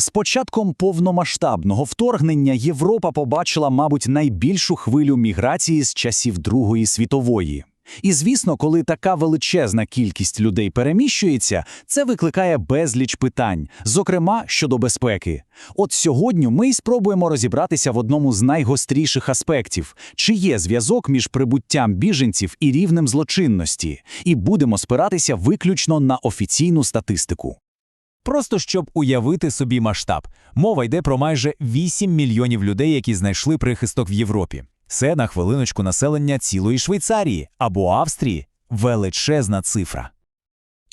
З початком повномасштабного вторгнення Європа побачила, мабуть, найбільшу хвилю міграції з часів Другої світової. І звісно, коли така величезна кількість людей переміщується, це викликає безліч питань, зокрема щодо безпеки. От сьогодні ми й спробуємо розібратися в одному з найгостріших аспектів: чи є зв'язок між прибуттям біженців і рівнем злочинності, і будемо спиратися виключно на офіційну статистику. Просто щоб уявити собі масштаб. Мова йде про майже 8 мільйонів людей, які знайшли прихисток в Європі. Це на хвилиночку населення цілої Швейцарії або Австрії. Величезна цифра.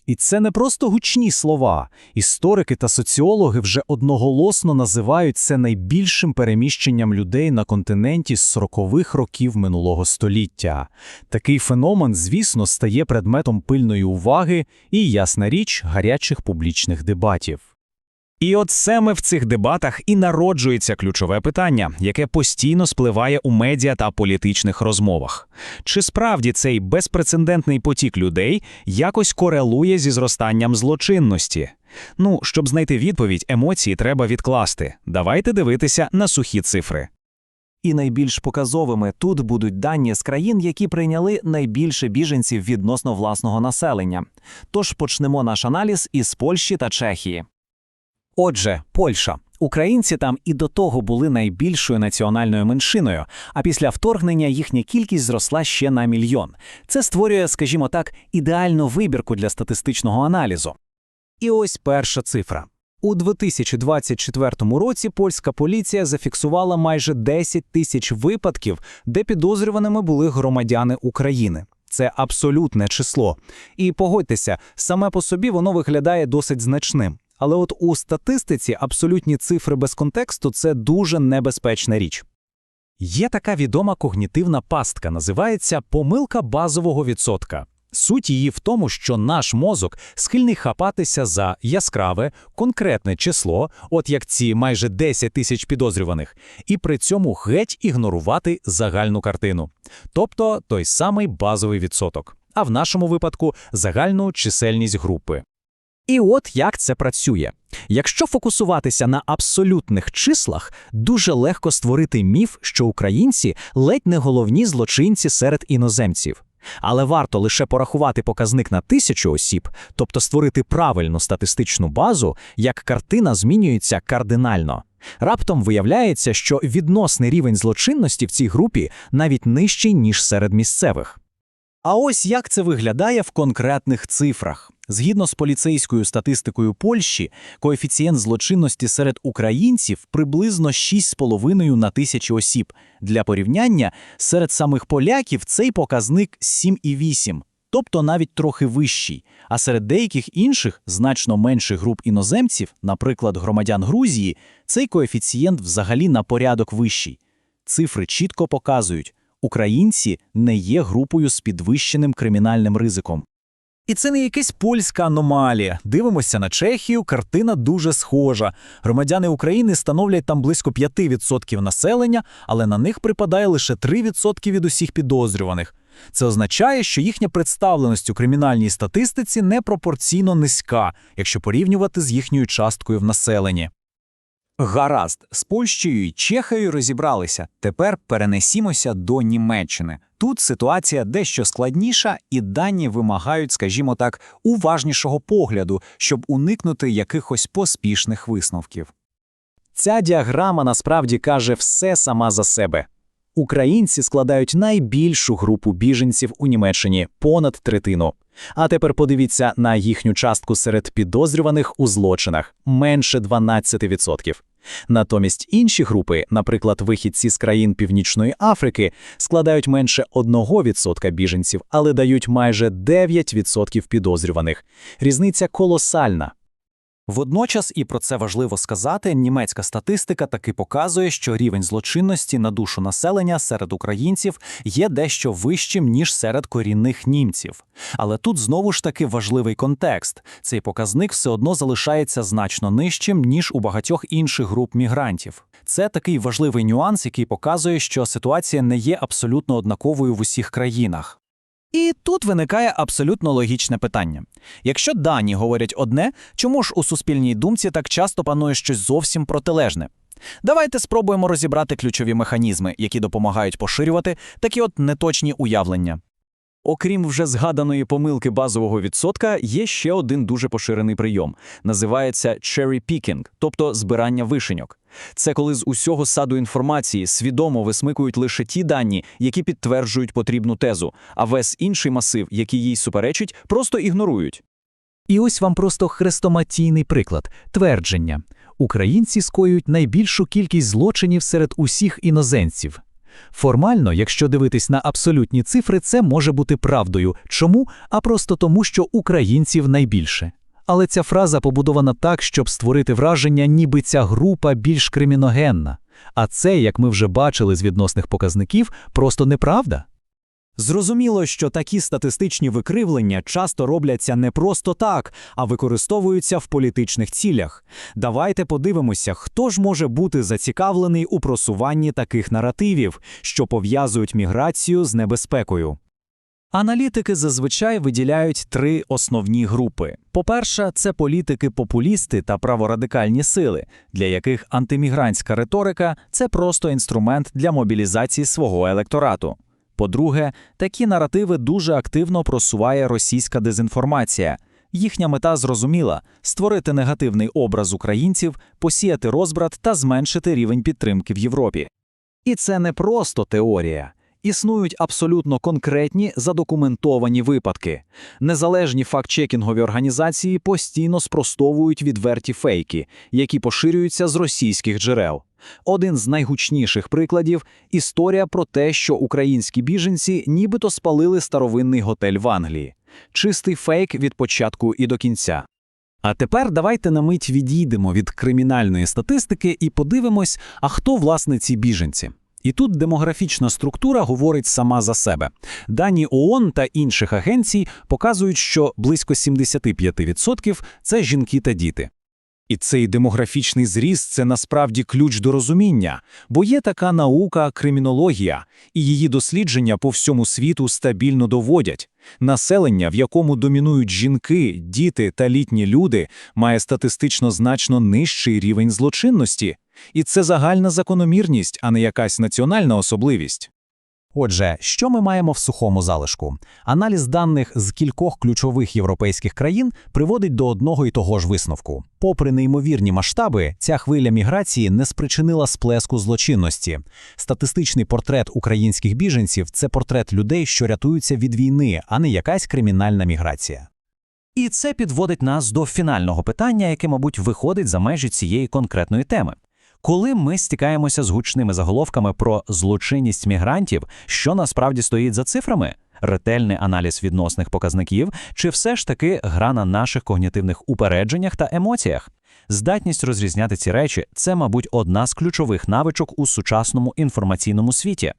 І це не просто гучні слова. Історики та соціологи вже одноголосно називають це найбільшим переміщенням людей на континенті з 40-х років минулого століття. Такий феномен, звісно, стає предметом пильної уваги і, ясна річ, гарячих публічних дебатів. І от саме в цих дебатах і народжується ключове питання, яке постійно спливає у медіа та політичних розмовах. Чи справді цей безпрецедентний потік людей якось корелує зі зростанням злочинності? Ну, щоб знайти відповідь, емоції треба відкласти. Давайте дивитися на сухі цифри. І найбільш показовими тут будуть дані з країн, які прийняли найбільше біженців відносно власного населення. Тож почнемо наш аналіз із Польщі та Чехії. Отже, Польща. Українці там і до того були найбільшою національною меншиною, а після вторгнення їхня кількість зросла ще на мільйон. Це створює, скажімо так, ідеальну вибірку для статистичного аналізу. І ось перша цифра. У 2024 році польська поліція зафіксувала майже 10 тисяч випадків, де підозрюваними були громадяни України. Це абсолютне число. І погодьтеся, саме по собі воно виглядає досить значним. Але от у статистиці абсолютні цифри без контексту це дуже небезпечна річ. Є така відома когнітивна пастка, називається помилка базового відсотка. Суть її в тому, що наш мозок схильний хапатися за яскраве, конкретне число, от як ці майже 10 тисяч підозрюваних, і при цьому геть ігнорувати загальну картину, тобто той самий базовий відсоток, а в нашому випадку загальну чисельність групи. І от як це працює. Якщо фокусуватися на абсолютних числах, дуже легко створити міф, що українці ледь не головні злочинці серед іноземців. Але варто лише порахувати показник на тисячу осіб, тобто створити правильну статистичну базу, як картина змінюється кардинально. Раптом виявляється, що відносний рівень злочинності в цій групі навіть нижчий, ніж серед місцевих. А ось як це виглядає в конкретних цифрах. Згідно з поліцейською статистикою Польщі, коефіцієнт злочинності серед українців приблизно 6,5 на тисячі осіб. Для порівняння, серед самих поляків цей показник 7,8, тобто навіть трохи вищий. А серед деяких інших, значно менших груп іноземців, наприклад, громадян Грузії, цей коефіцієнт взагалі на порядок вищий. Цифри чітко показують, українці не є групою з підвищеним кримінальним ризиком. І це не якась польська аномалія. Дивимося на Чехію, картина дуже схожа. Громадяни України становлять там близько 5% населення, але на них припадає лише 3% від усіх підозрюваних. Це означає, що їхня представленість у кримінальній статистиці непропорційно низька, якщо порівнювати з їхньою часткою в населенні. Гаразд, з Польщею і Чехією розібралися. Тепер перенесімося до Німеччини. Тут ситуація дещо складніша, і дані вимагають, скажімо так, уважнішого погляду, щоб уникнути якихось поспішних висновків. Ця діаграма насправді каже все сама за себе. Українці складають найбільшу групу біженців у Німеччині понад третину. А тепер подивіться на їхню частку серед підозрюваних у злочинах менше 12%. Натомість інші групи, наприклад, вихідці з країн Північної Африки, складають менше 1% біженців, але дають майже 9% підозрюваних. Різниця колосальна. Водночас, і про це важливо сказати, німецька статистика таки показує, що рівень злочинності на душу населення серед українців є дещо вищим, ніж серед корінних німців. Але тут знову ж таки важливий контекст: цей показник все одно залишається значно нижчим, ніж у багатьох інших груп мігрантів. Це такий важливий нюанс, який показує, що ситуація не є абсолютно однаковою в усіх країнах. І тут виникає абсолютно логічне питання. Якщо дані говорять одне, чому ж у суспільній думці так часто панує щось зовсім протилежне? Давайте спробуємо розібрати ключові механізми, які допомагають поширювати такі от неточні уявлення. Окрім вже згаданої помилки базового відсотка, є ще один дуже поширений прийом. Називається cherry picking, тобто збирання вишеньок. Це коли з усього саду інформації свідомо висмикують лише ті дані, які підтверджують потрібну тезу, а весь інший масив, який їй суперечить, просто ігнорують. І ось вам просто хрестоматійний приклад – твердження. Українці скоюють найбільшу кількість злочинів серед усіх іноземців. Формально, якщо дивитись на абсолютні цифри, це може бути правдою. Чому? А просто тому, що українців найбільше. Але ця фраза побудована так, щоб створити враження, ніби ця група більш криміногенна. А це, як ми вже бачили з відносних показників, просто неправда. Зрозуміло, що такі статистичні викривлення часто робляться не просто так, а використовуються в політичних цілях. Давайте подивимося, хто ж може бути зацікавлений у просуванні таких наративів, що пов'язують міграцію з небезпекою. Аналітики зазвичай виділяють три основні групи. По-перше, це політики-популісти та праворадикальні сили, для яких антимігрантська риторика це просто інструмент для мобілізації свого електорату. По-друге, такі наративи дуже активно просуває російська дезінформація. Їхня мета зрозуміла створити негативний образ українців, посіяти розбрат та зменшити рівень підтримки в Європі. І це не просто теорія. Існують абсолютно конкретні задокументовані випадки. Незалежні факт-чекінгові організації постійно спростовують відверті фейки, які поширюються з російських джерел. Один з найгучніших прикладів історія про те, що українські біженці нібито спалили старовинний готель в Англії. Чистий фейк від початку і до кінця. А тепер давайте на мить відійдемо від кримінальної статистики і подивимось, а хто власне ці біженці. І тут демографічна структура говорить сама за себе. Дані ООН та інших агенцій показують, що близько 75% – це жінки та діти. І цей демографічний зріст – це насправді ключ до розуміння, бо є така наука – кримінологія, і її дослідження по всьому світу стабільно доводять. Населення, в якому домінують жінки, діти та літні люди, має статистично значно нижчий рівень злочинності. І це загальна закономірність, а не якась національна особливість. Отже, що ми маємо в сухому залишку? Аналіз даних з кількох ключових європейських країн приводить до одного і того ж висновку. Попри неймовірні масштаби, ця хвиля міграції не спричинила сплеску злочинності. Статистичний портрет українських біженців це портрет людей, що рятуються від війни, а не якась кримінальна міграція. І це підводить нас до фінального питання, яке, мабуть, виходить за межі цієї конкретної теми. Коли ми стікаємося з гучними заголовками про злочинність мігрантів, що насправді стоїть за цифрами? Ретельний аналіз відносних показників, чи все ж таки гра на наших когнітивних упередженнях та емоціях? Здатність розрізняти ці речі це, мабуть, одна з ключових навичок у сучасному інформаційному світі.